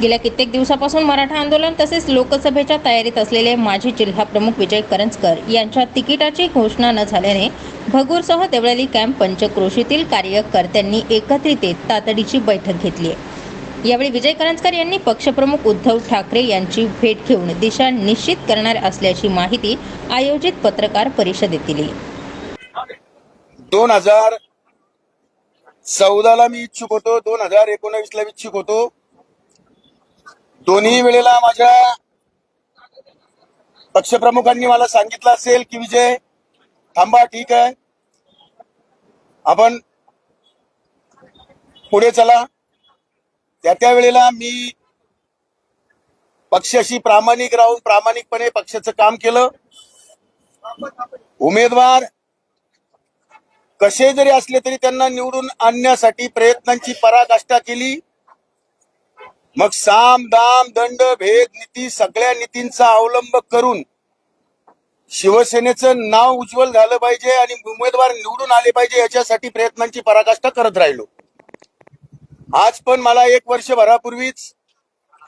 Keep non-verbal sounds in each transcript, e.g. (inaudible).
गेल्या कित्येक दिवसापासून मराठा आंदोलन तसेच लोकसभेच्या तयारीत असलेले माजी जिल्हा प्रमुख विजय करंजकर यांच्या तिकिटाची घोषणा न झाल्याने भगूरसह देवळाली कॅम्प पंचक्रोशीतील कार्यकर्त्यांनी एकत्रित येत तातडीची बैठक घेतली आहे. यावेळी विजय करंजकर यांनी पक्षप्रमुख उद्धव ठाकरे यांची भेट घेऊन दिशा निश्चित करणार असल्याची माहिती आयोजित पत्रकार परिषदेत दिली. दोन हजार चौदाला मी इच्छुक होतो. दोन हजार एकोणावीसला इच्छुक होतो. दोन्ही वेळेला माझ्या पक्षप्रमुखांनी मला सांगितलं असेल की विजय थांबा ठीक आहे. आपण पुढे चला. त्या त्या वेळेला मी पक्षाशी प्रामाणिक राहून प्रामाणिकपणे पक्षाचं काम केलं. उमेदवार कसे जरी असले तरी त्यांना निवडून आणण्यासाठी प्रयत्नांची पराकाष्ठा केली. मग साम दाम दंड भेद नीती सगळ्या नीतींचा अवलंब करून शिवसेनेचं नाव उज्ज्वल झालं पाहिजे आणि उमेदवार निवडून आले पाहिजे याच्यासाठी प्रयत्नांची पराकाष्ठा करत राहिलो. आज पण मला एक वर्षभरापूर्वीच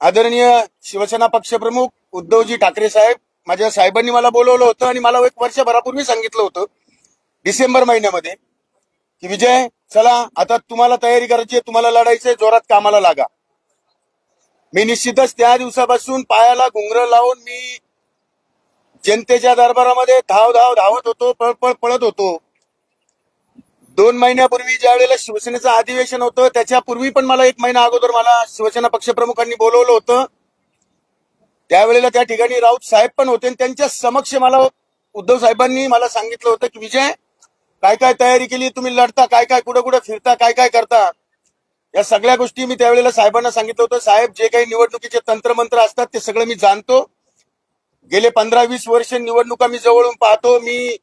आदरणीय शिवसेना पक्षप्रमुख उद्धवजी ठाकरे साहेब माझ्या साहेबांनी मला बोलवलं होतं आणि मला एक वर्षभरापूर्वी सांगितलं होतं डिसेंबर महिन्यामध्ये की विजय चला आता तुम्हाला तयारी करायची आहे तुम्हाला लढायचंय जोरात कामाला लागा. मी निश्चितच त्या दिवसापासून पायाला घुंगर लावून मी जनतेच्या दरबारामध्ये धाव धाव धावत होतो पळ पळ पळत होतो. दोन महिन्यापूर्वी ज्या वेळेला शिवसेनेचं अधिवेशन होतं त्याच्यापूर्वी पण मला एक महिना अगोदर मला शिवसेना पक्षप्रमुखांनी बोलवलं होतं. त्यावेळेला त्या ठिकाणी राऊत साहेब पण होते आणि त्यांच्या समक्ष मला उद्धव साहेबांनी मला सांगितलं होतं की विजय काय काय तयारी केली? तुम्ही लढता काय काय कुठं कुठं फिरता काय काय करता? या सगळ्या गोष्टी मी त्यावेळेला साहेबांना सांगितलं होतं. साहेब जे काही निवडणुकीचे तंत्रमंत्र असतात ते सगळं मी जाणतो. गेले पंधरा वीस वर्ष निवडणुका मी जवळून पाहतो. मी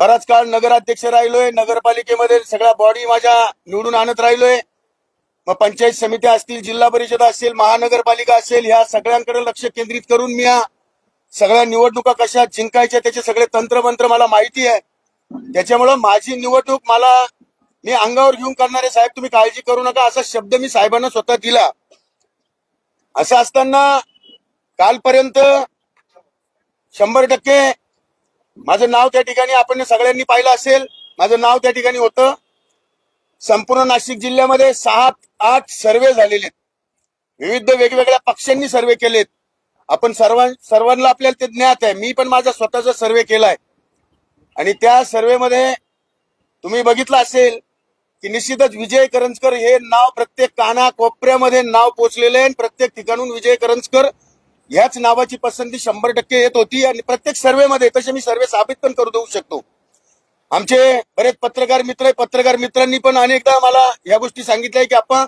बराच काळ नगराध्यक्ष राहिलोय. नगरपालिकेमध्ये सगळ्या बॉडी माझ्या निवडून आणत राहिलोय. मग पंचायत समित्या असतील जिल्हा परिषद असेल महानगरपालिका असेल ह्या सगळ्यांकडे लक्ष केंद्रित करून मी या सगळ्या निवडणुका कशा जिंकायच्या त्याचे सगळे तंत्रमंत्र मला माहिती आहे. त्याच्यामुळं माझी निवडणूक मला मी अंगावर घेऊन करणारे साहेब तुम्ही काळजी करू नका. असा शब्द मी साहेबांना स्वतः दिला. असं असताना कालपर्यंत शंभर टक्के माझं नाव त्या ठिकाणी आपण सगळ्यांनी पाहिलं असेल. माझं नाव त्या ठिकाणी होतं. संपूर्ण नाशिक जिल्ह्यामध्ये सात आठ सर्वे झालेले आहेत. विविध वेगवेगळ्या पक्षांनी सर्वे केलेत. आपण सर्व सर्वांना आपल्याला ते ज्ञात आहे. मी पण माझा स्वतःचा सर्वे केलाय. आणि त्या सर्वेमध्ये तुम्ही बघितलं असेल की निश्चितच विजय करंजकर हे नाव प्रत्येक काना कोपऱ्यामध्ये नाव पोचलेलं आहे प्रत्येक ठिकाणून विजय करंजकर ह्याच नावाची पसंती शंभर टक्के येत होती आणि प्रत्येक सर्वेमध्ये तसे मी सर्वे साबित पण करू देऊ शकतो. आमचे बरेच पत्रकार मित्र पत्रकार मित्रांनी पण अनेकदा मला या गोष्टी सांगितल्या की आपण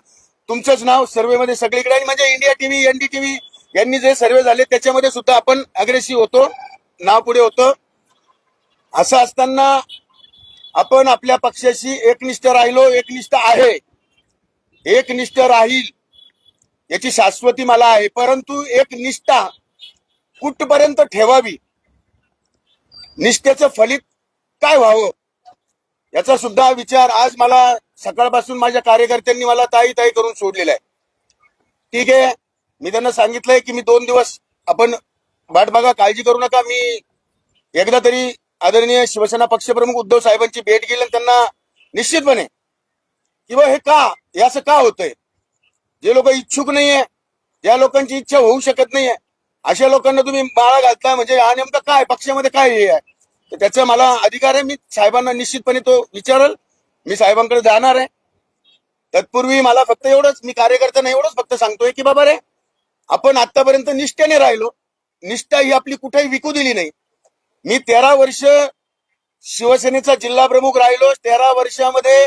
तुमचंच नाव सर्वेमध्ये सगळीकडे आणि म्हणजे इंडिया टीव्ही एनडीटीव्ही यांनी जे सर्वे झाले त्याच्यामध्ये सुद्धा आपण अग्रेसिव्ह होतो नाव पुढे होतं. असं असताना आपण आपल्या पक्षाशी एकनिष्ठ राहिलो एकनिष्ठ आहे. एकनिष्ठ राहील याची शाश्वती मला आहे. परंतु एक निष्ठा कुठपर्यंत ठेवावी? निष्ठेचं फलित काय व्हावं? याचा सुद्धा विचार आज मला सकाळपासून माझ्या कार्यकर्त्यांनी मला ताई ताई करून सोडलेला आहे. ठीक आहे मी त्यांना सांगितलंय की मी दोन दिवस आपण वाट बघा काळजी करू नका. मी एकदा तरी आदरणीय शिवसेना पक्षप्रमुख उद्धव साहेबांची भेट गेली त्यांना निश्चितपणे किंवा हे का हे असं का होतंय? जे लोक इच्छुक नाहीये ज्या लोकांची इच्छा होऊ शकत नाहीये. अशा लोकांना तुम्ही माळा घालता म्हणजे हा नेमका काय पक्षामध्ये काय हे आहे? तर त्याचा मला अधिकार आहे मी साहेबांना निश्चितपणे तो विचारल. मी साहेबांकडे जाणार आहे. तत्पूर्वी मला फक्त एवढंच मी कार्यकर्त्यांना एवढंच फक्त सांगतोय की बाबा रे आपण आतापर्यंत निष्ठेने राहिलो. निष्ठा ही आपली कुठेही विकू दिली नाही. मी तेरा वर्ष शिवसेनेचा जिल्हा प्रमुख राहिलो. तेरा वर्षामध्ये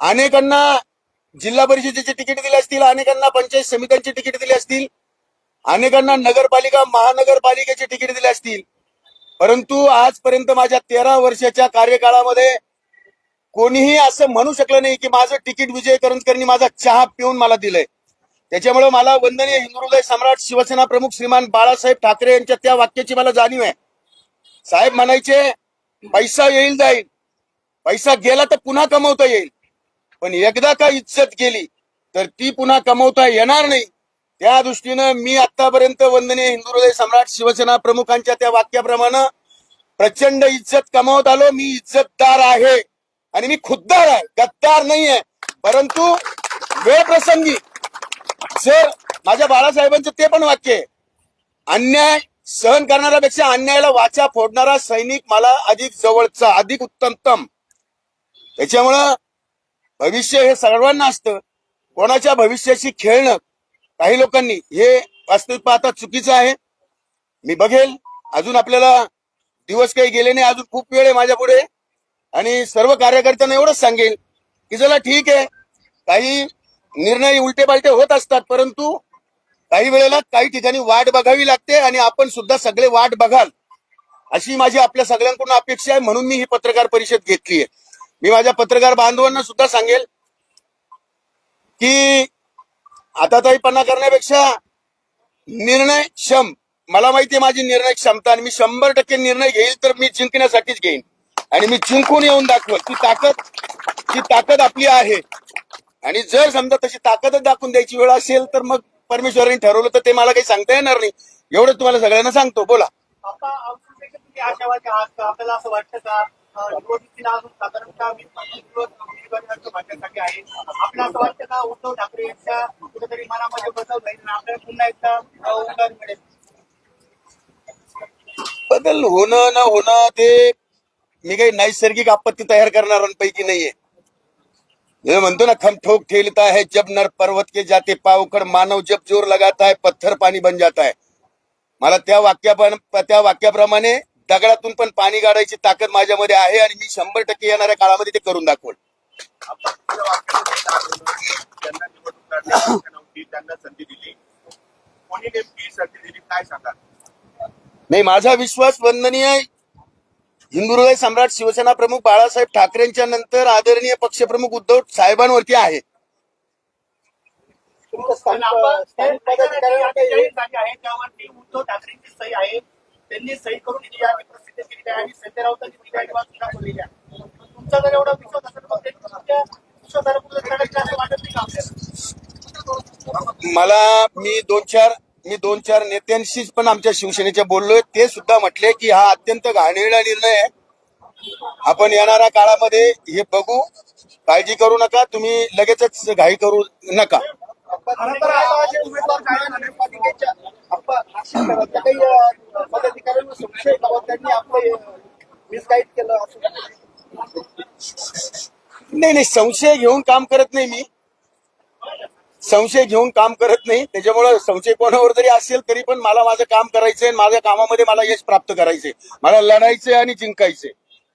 अनेकांना जिल्हा परिषदेचे तिकीट दिले असतील अनेकांना पंचायत समित्यांची तिकीट दिली असतील अनेकांना नगरपालिका महानगरपालिकेचे तिकीट दिले असतील. परंतु आजपर्यंत माझ्या तेरा वर्षाच्या कार्यकाळामध्ये कोणीही असं म्हणू शकलं नाही की माझं तिकीट विजय करंजकरनी माझा चहा पिऊन मला दिलंय. त्याच्यामुळे मला वंदनीय हिंदुहृदय सम्राट शिवसेना प्रमुख श्रीमान बाळासाहेब ठाकरे यांच्या त्या वाक्याची मला जाणीव आहे. साहेब म्हणायचे पैसा येईल जाईल. पैसा गेला तर पुन्हा कमवता येईल. पण एकदा का इज्जत गेली तर ती पुन्हा कमवता येणार नाही. त्या दृष्टीनं मी आतापर्यंत वंदनीय हिंदू हृदय सम्राट शिवसेना प्रमुखांच्या त्या वाक्याप्रमाणे प्रचंड इज्जत कमावत आलो. मी इज्जतदार आहे आणि मी खुद्दार आहे गद्दार नाहीये. परंतु वेळ प्रसंगी सर माझ्या बाळासाहेबांचं ते पण वाक्य आहे. अन्याय सहन करणाऱ्यापेक्षा अन्यायाला वाचा फोडणारा सैनिक मला अधिक जवळचा अधिक उत्तमतम. त्याच्यामुळं भविष्य हे सर्वांना असतं. कोणाच्या भविष्याशी खेळणं काही लोकांनी हे वास्तविक पाहता चुकीचं आहे. मी बघेल. अजून आपल्याला दिवस काही गेले नाही अजून खूप वेळ आहे माझ्या पुढे. आणि सर्व कार्यकर्त्यांना एवढंच सांगेल की चला ठीक आहे. काही निर्णय उलटे पालटे होत असतात परंतु काही वेळेला काही ठिकाणी वाट बघावी लागते आणि आपण सुद्धा सगळे वाट बघाल. अशी माझी आपल्या सगळ्यांकडून अपेक्षा आहे म्हणून मी ही पत्रकार परिषद घेतली आहे. मी माझ्या पत्रकार बांधवांना सुद्धा सांगेल की आता ताईपणा करण्यापेक्षा निर्णय क्षम. मला माहिती आहे माझी निर्णय क्षमता आणि मी शंभर टक्के निर्णय घेईल तर मी जिंकण्यासाठीच घेईन. आणि मी जिंकून येऊन दाखवत ती ताकद ती ताकद आपली आहे. आणि जर समजा तशी ताकदच दाखवून द्यायची वेळ असेल तर मग परमेश्वरांनी ठरवलं तर ते मला काही सांगता येणार नाही. एवढं तुम्हाला सगळ्यांना सांगतो. बोला. आपल्याला असं वाटतं का आपल्याला असं वाटतं का उद्धव ठाकरे यांच्या कुठेतरी मनामध्ये बदल आणि आपल्याला पुन्हा एकदा अं, उमेदवारी मिळेल? बदल होणं न होणं ते मी काही नैसर्गिक आपत्ती तयार करणाऱ्यांपैकी नाहीये. मी म्हणतो ना खम ठोक ठेलता है जब नर पर्वत के जाते पावकड मानव जब जोर लगाता है पत्थर पाणी बन जाता है। मला त्या वाक्यापण त्या वाक्याप्रमाणे दगडातून पण पाणी काढायची ताकद माझ्यामध्ये आहे आणि मी शंभर टक्के येणाऱ्या काळामध्ये ते करून दाखवल. (coughs) नाही माझा विश्वास वंदनीय हिंदू हृदय सम्राट शिवसेना प्रमुख बाळासाहेब ठाकरेंच्या नंतर आदरणीय पक्षप्रमुख उद्धव साहेबांवरती आहे. उद्धव ठाकरेंची सही आहे त्यांनी सही करून ही यादी प्रसिद्ध केली आहे आणि संजय राऊतांनी ती यादी वाचून दाखवलेली आहे. तुमचा जर एवढा विश्वास असेल मग त्यांनी तुमच्या विश्वासाला कुठं चढायचं असं वाटत नाही का आपल्याला? मला मी दोन चार मी दोन चार नेत्यांशीच पण आमच्या शिवसेनेच्या बोललोय. ते सुद्धा म्हटले की हा अत्यंत घाणेरडा निर्णय आहे. आपण येणाऱ्या काळामध्ये हे बघू. काळजी करू नका. तुम्ही लगेचच घाई करू नका. नाही नाही संशय घेऊन काम करत नाही मी. संशय घेऊन काम करत नाही. त्याच्यामुळे संशय कोणावर जरी असेल तरी पण मला माझं काम करायचंय आणि माझ्या कामामध्ये मला यश प्राप्त करायचंय. मला लढायचंय आणि जिंकायचंय.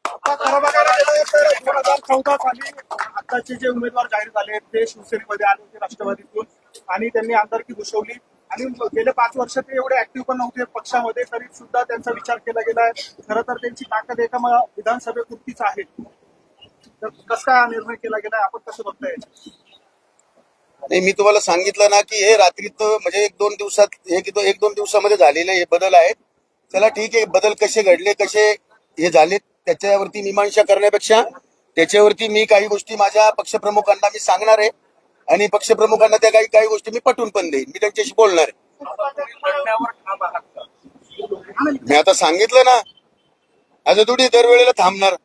दोन हजार चौदा साली आताचे जे उमेदवार जाहीर झाले ते शिवसेनेमध्ये आले होते राष्ट्रवादीतून. आणि त्यांनी आमदारकी घुसवली आणि गेले पाच वर्ष ते एवढे ऍक्टिव्ह पण नव्हते पक्षामध्ये तरी सुद्धा त्यांचा विचार केला गेलाय खरं तर त्यांची ताकद एका विधानसभेपुरतीच आहे. तर कसा काय हा निर्णय केला गेलाय आपण कसं बघताय? नाही मी तुम्हाला सांगितलं ना की हे रात्रीत म्हणजे एक दोन दिवसात एक दो- एक दोन दिवसामध्ये झालेले हे बदल आहेत. चला ठीक आहे बदल कसे घडले कसे हे झाले त्याच्यावरती मीमांसा करण्यापेक्षा त्याच्यावरती मी काही गोष्टी माझ्या पक्षप्रमुखांना मी सांगणार आहे. आणि पक्षप्रमुखांना त्या काही काही गोष्टी मी पटवून पण देईन. मी त्यांच्याशी बोलणार आहे. मी आता सांगितलं ना आज थोडी दरवेळेला थांबणार.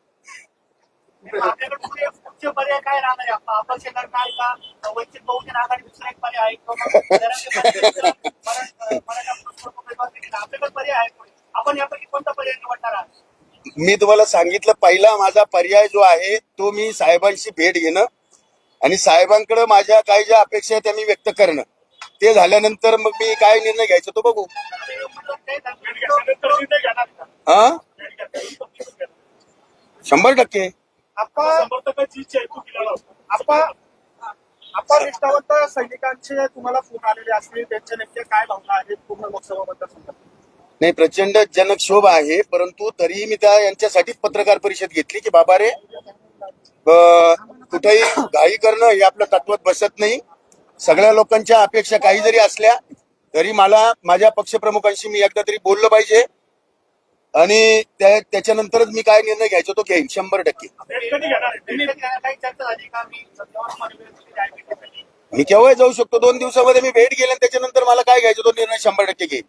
पुढचे पर्याय काय राहणार आहे? आप- अपक्ष लढणार का? वंचित बहुजन आघाडी दुसरा एक पर्याय आहे. आपल्याकडे पर्याय आहे. आपण यापैकी कोणता पर्याय निवडणार आहात? मी तुम्हाला सांगितलं पहिला माझा पर्याय जो आहे तो मी साहेबांशी भेट घेणं आणि साहेबांकडे माझ्या काही ज्या अपेक्षा आहेत त्या मी व्यक्त करणं. ते झाल्यानंतर मग मी काय निर्णय घ्यायचा तो बघू. उमेदवार काय आपण आपण निष्ठावंत सैनिकांचे तुम्हाला फोन आलेले असतील. त्यांच्या नेमक्या काय भावना आहेत? पूर्ण लोकसभा मतदारसंघात नाही प्रचंड जनक्षोभ आहे परंतु तरीही मी त्या यांच्यासाठीच पत्रकार परिषद घेतली की बाबा रे कुठेही घाई करणं हे आपल्या तत्वात बसत नाही. सगळ्या लोकांच्या अपेक्षा काही जरी असल्या तरी मला माझ्या पक्षप्रमुखांशी मी एकदा तरी बोललं पाहिजे. आणि त्याच्यानंतरच मी काय निर्णय घ्यायचो तो घेईन शंभर टक्के. मी केव्हा जाऊ शकतो. दोन दिवसामध्ये मी भेट गेले आणि त्याच्यानंतर मला काय घ्यायचं तो निर्णय शंभर टक्के घेईन.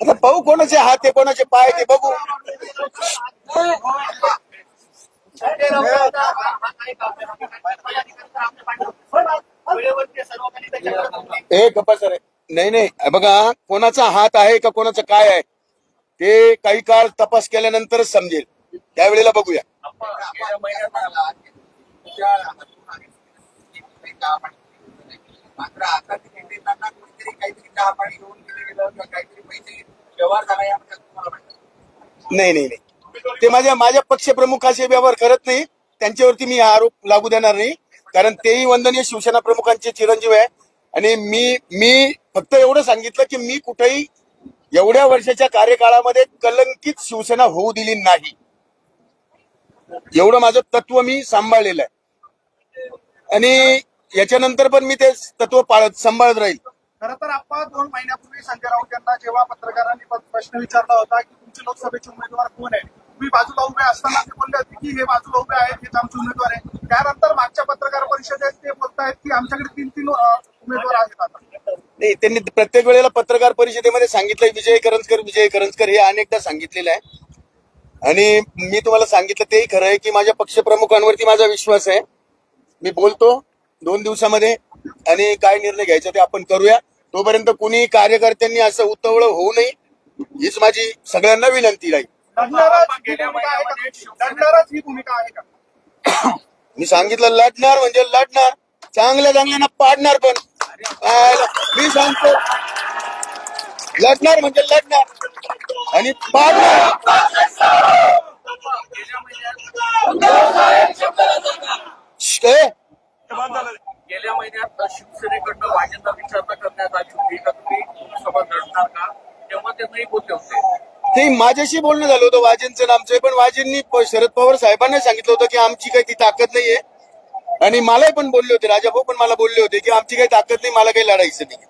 आता पाहू कोणाचे हात आहे कोणाचे पाय ते बघू. संजय आहे गप्पा सर नाही नाही. बघा कोणाचा हात आहे का कोणाचं काय आहे ते काही काळ तपास केल्यानंतरच समजेल. त्यावेळेला बघूया. मात्र आता ते काहीतरी चहा पाणी घेऊन गेलं किंवा काहीतरी पैसे व्यवहार झाला तुम्हाला वाटतं नाही नाही नाही. ते माझ्या माझ्या पक्षप्रमुखाचे व्यवहार करत नाही. त्यांच्यावरती मी हा आरोप लागू देणार नाही. कारण तेही वंदनीय शिवसेना प्रमुखांचे चिरंजीव आहे. आणि मी मी फक्त एवढं सांगितलं की मी कुठेही एवढ्या वर्षाच्या कार्यकाळामध्ये कलंकित शिवसेना होऊ दिली नाही. एवढं माझं तत्व मी सांभाळलेलं आहे. आणि याच्यानंतर पण मी ते तत्व पाळत सांभाळत राहील. खर तर आपण दोन महिन्यापूर्वी संजय राऊत यांना जेव्हा पत्रकारांनी प्रश्न विचारला होता की तुमचे लोकसभेचे उमेदवार कोण आहे तुम्ही बाजूला उभे असताना ते बोलले होते की हे बाजूला उभे आहेत हेच आमचे उमेदवार आहे त्यानंतर मागच्या पत्रकार परिषदेत ते बोलतायत की आमच्याकडे तीन तीन उमेदवार आहेत आता. नाही त्यांनी प्रत्येक वेळेला पत्रकार परिषदेमध्ये सांगितलंय विजय करंजकर विजय करंजकर हे अनेकदा सांगितलेलं आहे. आणि मी तुम्हाला सांगितलं तेही खरं आहे की माझ्या पक्षप्रमुखांवरती माझा विश्वास आहे. मी बोलतो दोन दिवसामध्ये आणि काय निर्णय घ्यायचा ते आपण करूया. तोपर्यंत कुणी कार्यकर्त्यांनी असं उतवळं होऊ नये हीच माझी सगळ्यांना विनंती राहील. (coughs) मी सांगितलं लढणार म्हणजे लढणार चांगल्या चांगल्याना पाडणार पण. मी सांगतो लढणार म्हणजे लढणार. आणि गेल्या महिन्यात शिवसेनेकडनं भाजपचा विचारणा करण्यात आली. होती का तुम्ही सोबत लढणार का? तेव्हा ते नाही बोलले होते. ते माझ्याशी बोलणं झालं होतं वाजेंचं आमचं पण वाजेंनी शरद पवार साहेबांना सांगितलं होतं की आमची काही ती ताकद नाहीये. आणि मलाही पण बोलले होते राजा भाऊ पण मला बोलले होते की आमची काही ताकद नाही मला काही लढायचं नाही.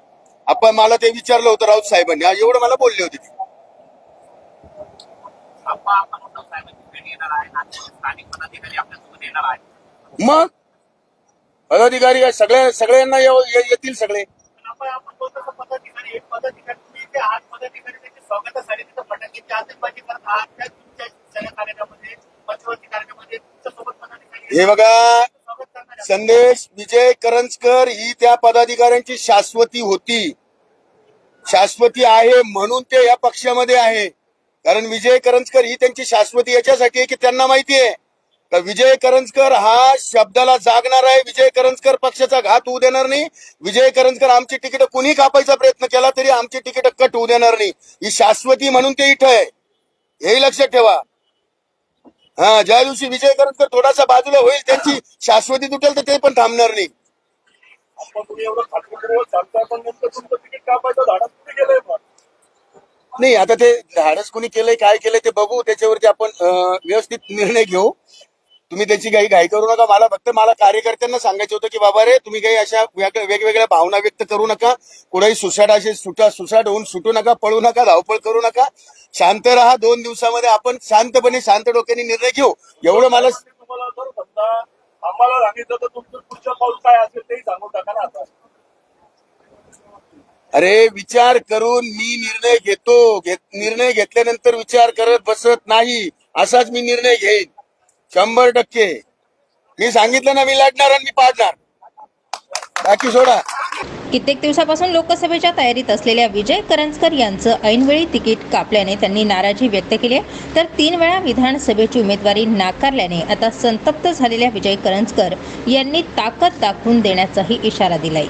आपण मला ते विचारलं होतं राऊत साहेबांनी एवढं मला बोलले होते ते. मग? पदाधिकारी सगळ्या सगळ्यांना ये- येतील सगळे. हे बघा संदेश विजय करंजकर ही त्या पदाधिकाऱ्यांची शाश्वती होती. शाश्वती आहे म्हणून ते या पक्षामध्ये आहे. कारण विजय करंजकर ही त्यांची शाश्वती याच्यासाठी आहे की त्यांना माहिती आहे. विजय करंजकर हा शब्दाला जागणार आहे. विजय करंजकर पक्षाचा घात होऊ देणार नाही. विजय करंजकर आमची तिकीट कुणी कापायचा प्रयत्न केला तरी आमची तिकीट कट होऊ देणार नाही. ही शाश्वती म्हणून ते इथं आहे. हेही लक्षात ठेवा. हा ज्या दिवशी विजय करंजकर थोडासा बाजूला होईल त्यांची शाश्वती तुटेल तर ते पण थांबणार नाही. नाही आता ते धाडस कोणी केलंय काय केलंय ते बघू त्याच्यावरती आपण व्यवस्थित निर्णय घेऊ. तुम्ही त्याची काही घाई करू नका. मला फक्त मला कार्यकर्त्यांना सांगायचं होतं की बाबा रे तुम्ही काही अशा वेग- वेगवेगळ्या भावना व्यक्त करू नका. कुठेही सुसाट असे सुटा सुसाट होऊन सुटू नका पळू नका धावपळ करू नका. शांत राहा. दोन दिवसामध्ये आपण शांतपणे शांत डोक्याने निर्णय घेऊ. एवढं मला आम्हाला सांगितलं तर तुमचं पुढचं पाऊल काय असेल तेही सांगू टाका ना आता. अरे विचार करून मी निर्णय घेत- निर्णय घेतल्यानंतर विचार करत बसत नाही. असाच मी निर्णय घेईन. शंभर टक्के. मी सांगितलं ना मी लढणार आणि मी पाडणार. बाकी सोडा. कित्येक दिवसापासून लोकसभेच्या तयारीत असलेल्या विजय करंजकर यांचं ऐनवेळी तिकीट कापल्याने त्यांनी नाराजी व्यक्त केली आहे. तर तीन वेळा विधानसभेची उमेदवारी नाकारल्याने आता संतप्त झालेल्या विजय करंजकर यांनी ताकद दाखवून देण्याचाही इशारा दिलाय.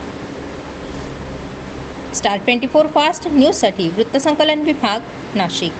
स्टार ट्वेंटी फोर फास्ट न्यूजसाठी वृत्तसंकलन विभाग नाशिक.